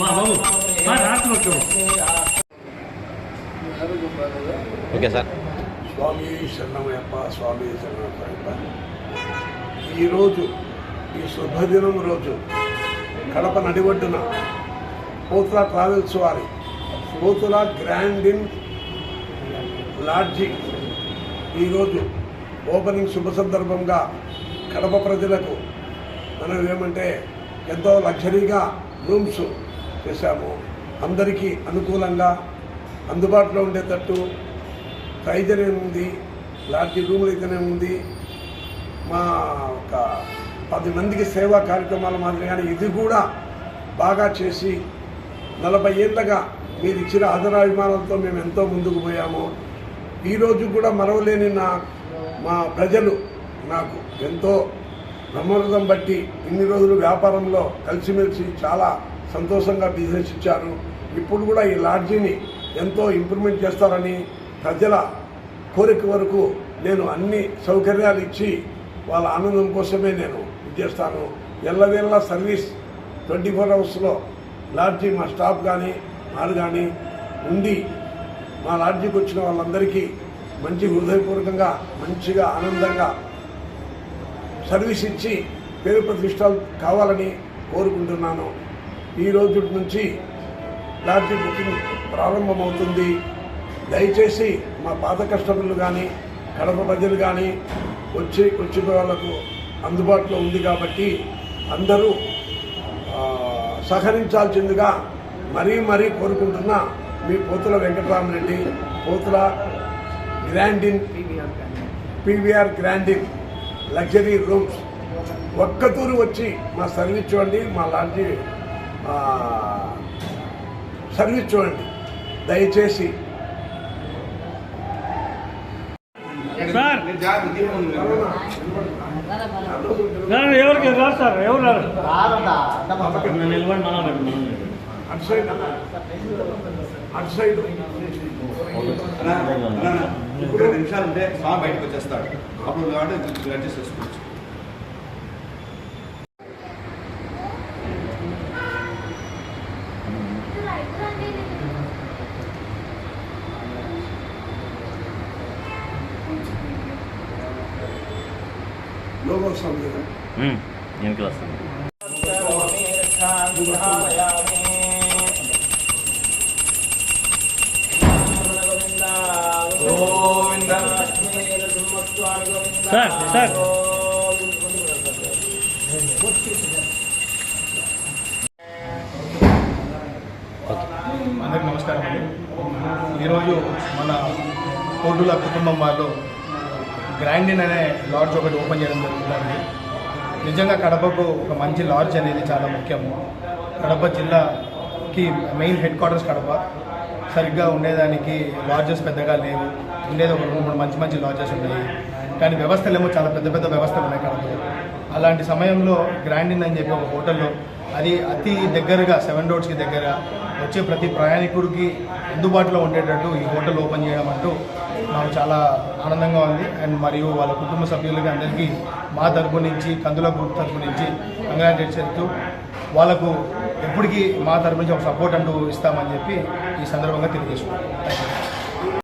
బాబు మా రాత్రి వచ్చాము ఓకే సార్. స్వామి శరణమయ్యప్ప స్వామి శరణమయ్యప్ప ఈరోజు ఈ శుభదినం రోజు కడప నడివడ్డున పోతుల ట్రావెల్స్ వారి పోతుల ఇన్ లాడ్జి. ఈరోజు ఓపెనింగ్ శుభ సందర్భంగా కడప ప్రజలకు మనం ఏమంటే ఎంతో లగ్జరీగా రూమ్స్ చేశాము. అందరికీ అనుకూలంగా అందుబాటులో ఉండేటట్టు ప్రైజ్ అనేది ఉంది లాడ్జి రూములు అయితేనే ఉంది మా ఒక పది మందికి సేవా కార్యక్రమాల మాదిరిగానే ఇది కూడా బాగా చేసి నలభై ఏళ్ళగా మీరు ఇచ్చిన ఆదరాభిమానంతో మేము ఎంతో ముందుకు పోయాము. ఈరోజు కూడా మరవలేని నా మా ప్రజలు నాకు ఎంతో బ్రహ్మరథం బట్టి ఇన్ని రోజులు వ్యాపారంలో కలిసిమెలిసి చాలా సంతోషంగా బిజినెస్ ఇచ్చారు. ఇప్పుడు కూడా ఈ లాడ్జీని ఎంతో ఇంప్రూవ్మెంట్ చేస్తారని ప్రజల కోరిక వరకు నేను అన్ని సౌకర్యాలు ఇచ్చి వాళ్ళ ఆనందం కోసమే నేను చేస్తాను. ఎల్లవేళ్ళ సర్వీస్ ట్వంటీ ఫోర్ అవర్స్లో లాడ్జీ మా స్టాఫ్ కానీ మారు కానీ ఉండి మా లాడ్జీకి వచ్చిన వాళ్ళందరికీ మంచి హృదయపూర్వకంగా మంచిగా ఆనందంగా సర్వీస్ ఇచ్చి పేరు ప్రతిష్టలు కావాలని కోరుకుంటున్నాను. ఈ రోజు నుంచి లాడ్జీ బుకింగ్ ప్రారంభమవుతుంది. దయచేసి మా పాత కస్టమర్లు కానీ కడప ప్రజలు కానీ వచ్చి వచ్చిన వాళ్ళకు అందుబాటులో ఉంది కాబట్టి అందరూ ఆ, సహకరించాల్సిందిగా మరీ మరీ కోరుకుంటున్నా మీ Pothula Venkataramareddy Pothula grand inn PVR grand inn luxury rooms. ఒక్కతూరు వచ్చి మా సర్వీస్ చూడండి మా లాంటి సర్వీస్ చూడండి. దయచేసి. సార్! సార్ ఎవరికి? రాదు సార్ ఎవరు రారు? నిలబడి మనం మనం అటు సైడ్. అటు సైడ్. రెండు నిమిషాలు ఉంటే స్వామి బయటకు వచ్చేస్తాడు. అప్పుడు కాబట్టి అడ్జస్ట్ చేసుకోవచ్చు లోగో వస్తుంది కదా వెనకలు వస్తుంది సార్ సార్. అందరికీ నమస్కారం అండి. ఈరోజు మన కోర్టుల కుటుంబం వాళ్ళు గ్రాండిన్ అనే లాడ్జ్ ఒకటి ఓపెన్ చేయడం జరుగుతుందండి నిజంగా కడపకు ఒక మంచి లాడ్జ్ అనేది చాలా ముఖ్యము కడప జిల్లాకి మెయిన్ హెడ్ క్వార్టర్స్ కడప. సరిగ్గా ఉండేదానికి లాడ్జెస్ పెద్దగా లేవు. ఉండేది ఒక రెండు మూడు మంచి మంచి లాడ్జెస్ ఉన్నాయి. కానీ వ్యవస్థలేమో చాలా పెద్ద పెద్ద వ్యవస్థలు ఉన్నాయి కడపలో. అలాంటి సమయంలో గ్రాండిన్ అని చెప్పి ఒక హోటల్లో అది అతి దగ్గరగా సెవెన్ రోడ్స్కి దగ్గర వచ్చే ప్రతి ప్రయాణికుడికి అందుబాటులో ఉండేటట్టు ఈ హోటల్ ఓపెన్ చేయడం అంటూ మాకు చాలా ఆనందంగా ఉంది. అండ్ మరియు వాళ్ళ కుటుంబ సభ్యులకి అందరికీ మా తరపు నుంచి కందుల గ్రూప్ తరపు నుంచి కంగ్రాచులేట్ చేస్తూ వాళ్ళకు ఎప్పటికీ మా తరపు నుంచి ఒక సపోర్ట్ అంటూ ఇస్తామని చెప్పి ఈ సందర్భంగా తెలియజేసుకుంటాం థ్యాంక్ యూ